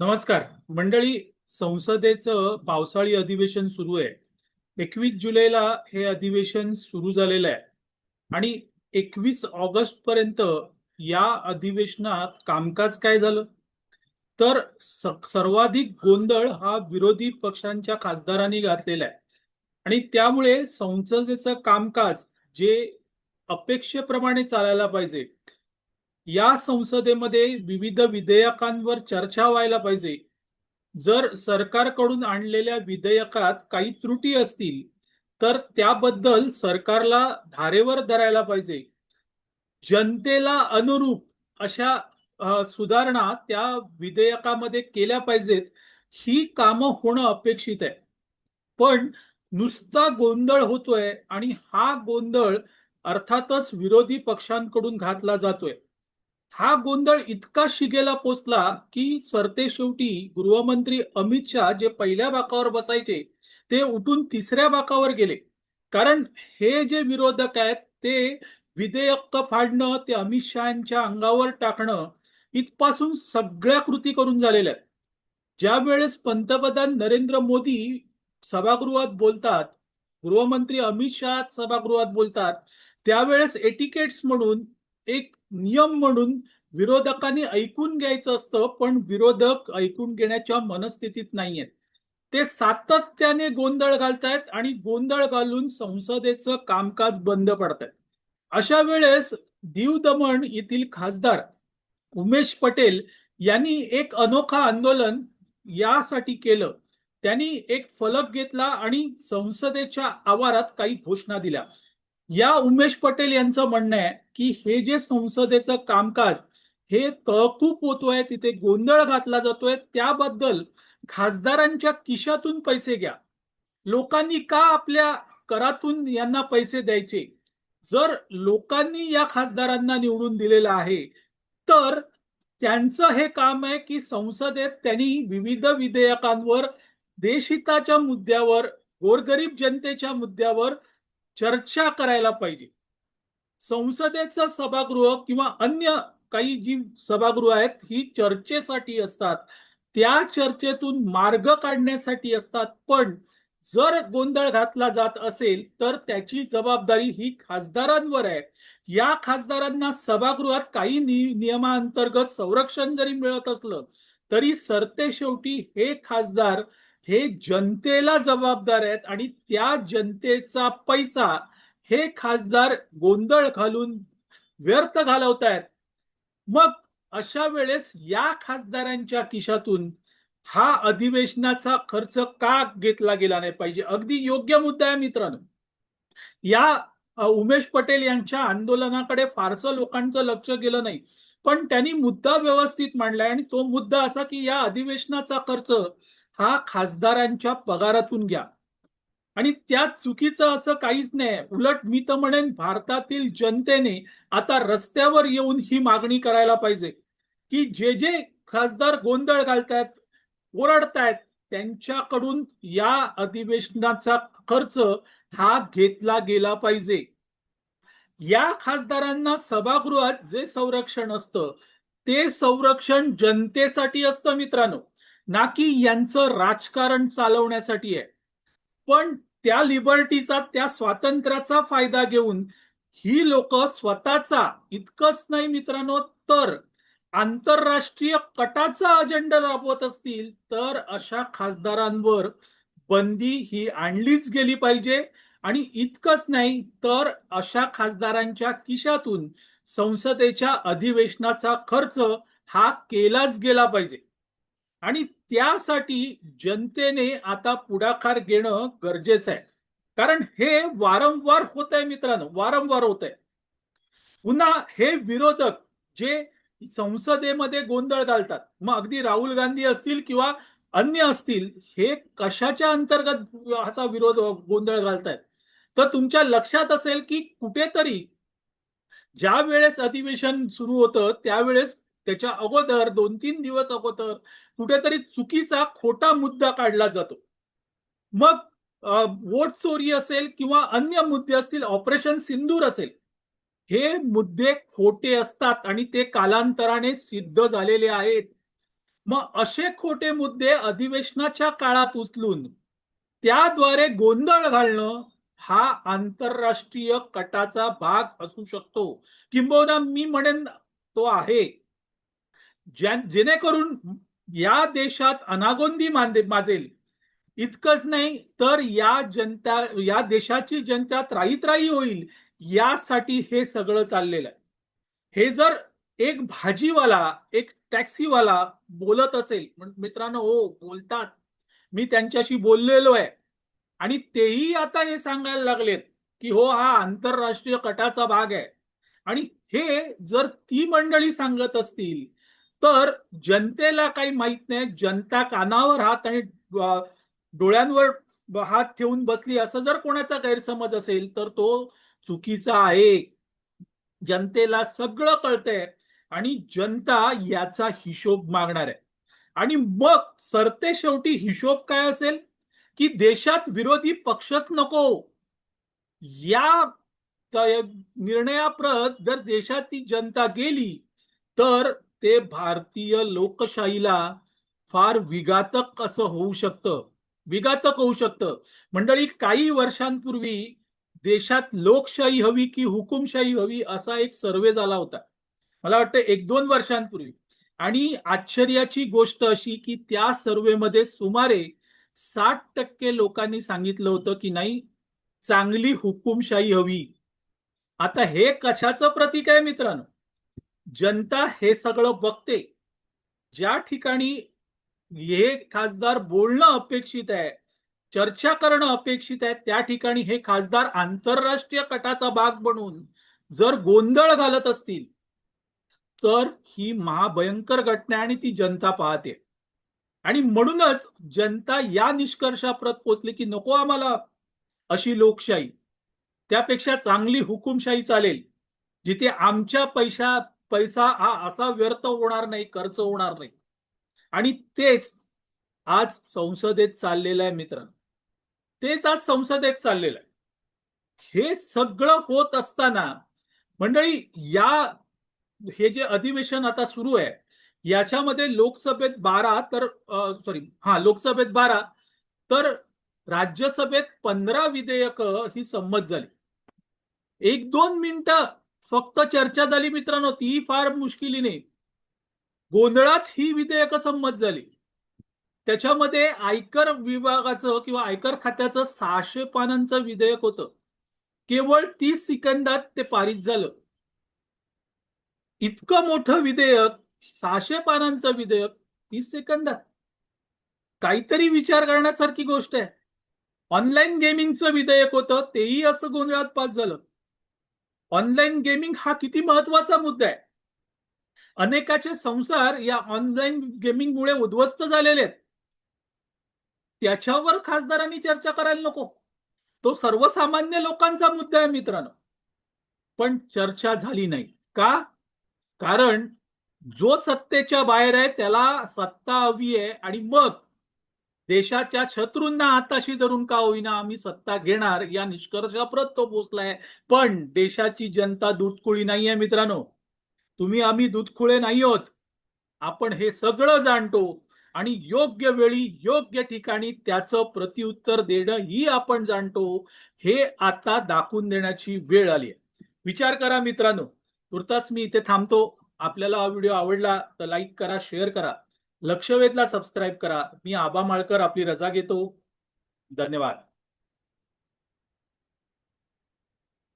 नमस्कार. मंडळी संसदेचं पावसाळी अधिवेशन सुरू आहे. एकवीस जुलैला हे अधिवेशन सुरू झालेलं आहे. आणि एकवीस ऑगस्ट पर्यंत या अधिवेशनात कामकाज काय झालं? तर सर्वाधिक गोंधळ हा विरोधी पक्षांच्या खासदारांनी घातलेला आहे. आणि त्यामुळे संसदेचं कामकाज जे अपेक्षेप्रमाणे चालायला पाहिजे या संसदेमध्ये विविध विधेयकांवर चर्चा व्हायला पाहिजे. जर सरकारकडून आणलेल्या विधेयकात काही त्रुटी असतील तर त्याबद्दल सरकारला धारेवर धरायला पाहिजे. जनतेला अनुरूप अशा सुधारणा त्या विधेयकामध्ये केल्या पाहिजेत. ही कामं होणं अपेक्षित आहे. पण नुसता गोंधळ होतोय आणि हा गोंधळ अर्थातच विरोधी पक्षांकडून घातला जातोय. हा गोंधळ इतका शिगेला पोचला की सरतेशेवटी गृहमंत्री अमित शहा जे पहिल्या बाकावर बसायचे ते उठून तिसऱ्या बाकावर गेले. कारण हे जे विरोधक आहेत ते विधेयक फाडणं ते अमित शहाच्या अंगावर टाकणं इथपासून सगळ्या कृती करून झालेल्या आहेत. ज्या वेळेस पंतप्रधान नरेंद्र मोदी सभागृहात बोलतात गृहमंत्री अमित शहा सभागृहात बोलतात त्यावेळेस एटिकेट्स म्हणून एक नियम म्हणून विरोधकांनी ऐकून घ्यायचं असतं पण विरोधक ऐकून घेण्याच्या मनस्थितीत नाहीयेत. ते सातत्याने गोंधळ घालतायत आणि गोंधळ घालून संसदेचं कामकाज बंद पडतायत. अशा वेळेस दीव दमण येथील खासदार उमेश पटेल यांनी एक अनोखा आंदोलन यासाठी केलं. त्यांनी एक फलक घेतला आणि संसदेच्या आवारात काही घोषणा दिल्या. या उमेश पटेल यांचं म्हणणं आहे की हे जे संसदेचं कामकाज हे तहकूब होतोय तिथे गोंधळ घातला जातोय त्याबद्दल खासदारांच्या किशातून पैसे घ्या. लोकांनी का आपल्या करातून यांना पैसे द्यायचे? जर लोकांनी या खासदारांना निवडून दिलेलं आहे तर त्यांचं हे काम आहे की संसदेत त्यांनी विविध विधेयकांवर देशहिताच्या मुद्द्यावर गोरगरीब जनतेच्या मुद्द्यावर चर्चा करायला पाहिजे. संसदेचं सभागृह किंवा अन्य काही जी सभागृह आहेत ही चर्चेसाठी असतात. त्या चर्चेतून मार्ग काढण्यासाठी असतात. पण जर गोंधळ घातला जात असेल तर त्याची जबाबदारी ही खासदारांवर आहे. या खासदारांना सभागृहात काही नि- नियमांतर्गत संरक्षण जरी मिळत असलं तरी सरते शेवटी हे खासदार हे जनतेला जबाबदार आहेत आणि त्या जनतेचा पैसा हे खासदार गोंधळ घालून व्यर्थ घालवतायत. मग अशा वेळेस या खासदारांच्या खिशातून हा अधिवेशनाचा खर्च का घेतला गेला नाही पाहिजे? अगदी योग्य मुद्दा आहे मित्रांनो. या उमेश पटेल यांच्या आंदोलनाकडे फारसं लोकांचं लक्ष गेलं नाही. पण त्यांनी मुद्दा व्यवस्थित मांडलाय आणि तो मुद्दा असा की या अधिवेशनाचा खर्च हा खासदारांच्या पगारातून घ्या. आणि त्यात चुकीचं असं काहीच नाही. उलट मी तर म्हणेन भारतातील जनतेने आता रस्त्यावर येऊन ही मागणी करायला पाहिजे. की जे जे खासदार गोंधळ घालतायत ओरडतायत त्यांच्याकडून या अधिवेशनाचा खर्च हा घेतला गेला पाहिजे. या खासदारांना सभागृहात जे संरक्षण असतं ते संरक्षण जनतेसाठी असतं मित्रांनो. ना की यांचं राजकारण चालवण्यासाठी आहे. पण त्या लिबर्टीचा त्या स्वातंत्र्याचा फायदा घेऊन ही लोक स्वतःचा इतकंच नाही मित्रांनो तर आंतरराष्ट्रीय कटाचा अजेंडा राबवत असतील तर अशा खासदारांवर बंदी ही आणलीच गेली पाहिजे. आणि इतकंच नाही तर अशा खासदारांच्या खिशातून संसदेच्या अधिवेशनाचा खर्च हा केलाच गेला पाहिजे. आणि त्यासाठी जनतेने आता पुढाकार घेणं गरजेचं आहे. कारण हे वारंवार होत आहे मित्रांनो वारंवार होत आहे पुन्हा हे विरोधक जे संसदेमध्ये गोंधळ घालतात मग अगदी राहुल गांधी असतील किंवा अन्य असतील हे कशाच्या अंतर्गत असा विरोध गोंधळ घालतायत? तर तुमच्या लक्षात असेल की कुठेतरी ज्या वेळेस अधिवेशन सुरू होतं त्यावेळेस त्याच्या अगोदर दोन तीन दिवस अगोदर कुठेतरी चुकीचा खोटा मुद्दा काढला जातो. मग वोट चोरी असेल किंवा अन्य मुद्दे असतील ऑपरेशन सिंदूर असेल हे मुद्दे खोटे असतात आणि ते कालांतराने सिद्ध झालेले आहेत. मग असे खोटे मुद्दे अधिवेशनाच्या काळात उचलून त्याद्वारे गोंधळ घालणं हा आंतरराष्ट्रीय कटाचा भाग असू शकतो. किंबहुना मी म्हणेन तो आहे. ज्या- जेणेकरून या देशात अनागोंदी मांदे माजेल. इतकंच नाही तर या जनता या देशाची जनता त्राही होईल यासाठी हे सगळं चाललेलं आहे. हे जर एक भाजीवाला एक टॅक्सीवाला बोलत असेल मित्रांनो हो बोलतात. मी त्यांच्याशी बोललेलो आहे. आणि तेही आता हे सांगायला लागलेत की हो हा आंतरराष्ट्रीय कटाचा भाग आहे. आणि हे जर ती मंडळी सांगत असतील तर जनतेला काही माहीत नाही जनता कानावर हात आणि डोळ्यांवर हात ठेवून बसली असं जर कोणाचा गैरसमज असेल तर तो चुकीचा आहे. जनतेला सगळं कळतंय आणि जनता याचा हिशोब मागणार आहे. आणि मग सरते शेवटी हिशोब काय असेल? की देशात विरोधी पक्षच नको. या निर्णयाप्रत जर देशात ती जनता गेली तर ते भारतीय लोकशाहीला फार विघातक असं होऊ शकतं. विघातक होऊ शकतं. मंडळी काही वर्षांपूर्वी देशात लोकशाही हवी की हुकुमशाही हवी असा एक सर्वे झाला होता. मला वाटतं एक दोन वर्षांपूर्वी. आणि आश्चर्याची गोष्ट अशी की त्या सर्वेमध्ये सुमारे साठ टक्के लोकांनी सांगितलं होतं की नाही चांगली हुकुमशाही हवी. आता हे कशाचं प्रतीक आहे मित्रांनो? जनता हे सगळं बघते. ज्या ठिकाणी हे खासदार बोलणं अपेक्षित आहे चर्चा करणं अपेक्षित आहे त्या ठिकाणी हे खासदार आंतरराष्ट्रीय कटाचा भाग बनून जर गोंधळ घालत असतील तर ही महाभयंकर घटना आहे आणि ती जनता पाहते. आणि म्हणूनच जनता या निष्कर्षाप्रत पोचली की नको आम्हाला अशी लोकशाही. त्यापेक्षा चांगली हुकुमशाही चालेल जिथे आमच्या पैशा पैसा हा असा व्यर्थ होणार नाही खर्च होणार नाही. आणि तेच आज संसदेत चाललेलं आहे मित्रांनो. तेच आज संसदेत चाललेलं आहे. हे सगळं होत असताना मंडळी या हे जे अधिवेशन आता सुरू आहे याच्यामध्ये लोकसभेत बारा तर सॉरी हा लोकसभेत बारा तर राज्यसभेत पंधरा विधेयक ही संमत झाली. एक दोन मिनिटं फक्त चर्चा झाली मित्रांनो ती फार मुश्किलीने गोंधळात ही विधेयक संमत झाली. त्याच्यामध्ये आयकर विभागाचं किंवा आयकर खात्याचं सहाशे पानांचं विधेयक होतं. केवळ तीस सेकंदात ते पारित झालं. इतकं मोठं विधेयक सहाशे पानांचं विधेयक तीस सेकंदात. काहीतरी विचार करण्यासारखी गोष्ट आहे. ऑनलाईन गेमिंगचं विधेयक होतं तेही असं गोंधळात पास झालं. ऑनलाईन गेमिंग हा किती महत्त्वाचा मुद्दा आहे? अनेकाचे संसार या ऑनलाईन गेमिंगमुळे उद्ध्वस्त झालेले आहेत. त्याच्यावर खासदारांनी चर्चा करायला नको. तो सर्वसामान्य लोकांचा मुद्दा आहे मित्रांनो. पण चर्चा झाली नाही. का? कारण जो सत्तेच्या बाहेर आहे त्याला सत्ता हवी आहे आणि मग देशाच्या शत्रूंना हाताशी धरून का होईना आम्ही सत्ता घेणार या निष्कर्षाप्रत तो पोचलाय. पण देशाची जनता दूधकुळी नाहीये मित्रांनो. तुम्ही आम्ही दूधकुळे नाही आहोत. आपण हे सगळं जाणतो आणि योग्य वेळी योग्य ठिकाणी त्याचं प्रत्युत्तर देणं ही आपण जाणतो. हे आता दाखवून देण्याची वेळ आली आहे. विचार करा मित्रांनो. तुर्तास मी इथे थांबतो. आपल्याला हा व्हिडिओ आवडला तर लाईक करा शेअर करा. लक्षवेधला सबस्क्राईब करा. मी आबा माळकर आपली रजा घेतो. धन्यवाद.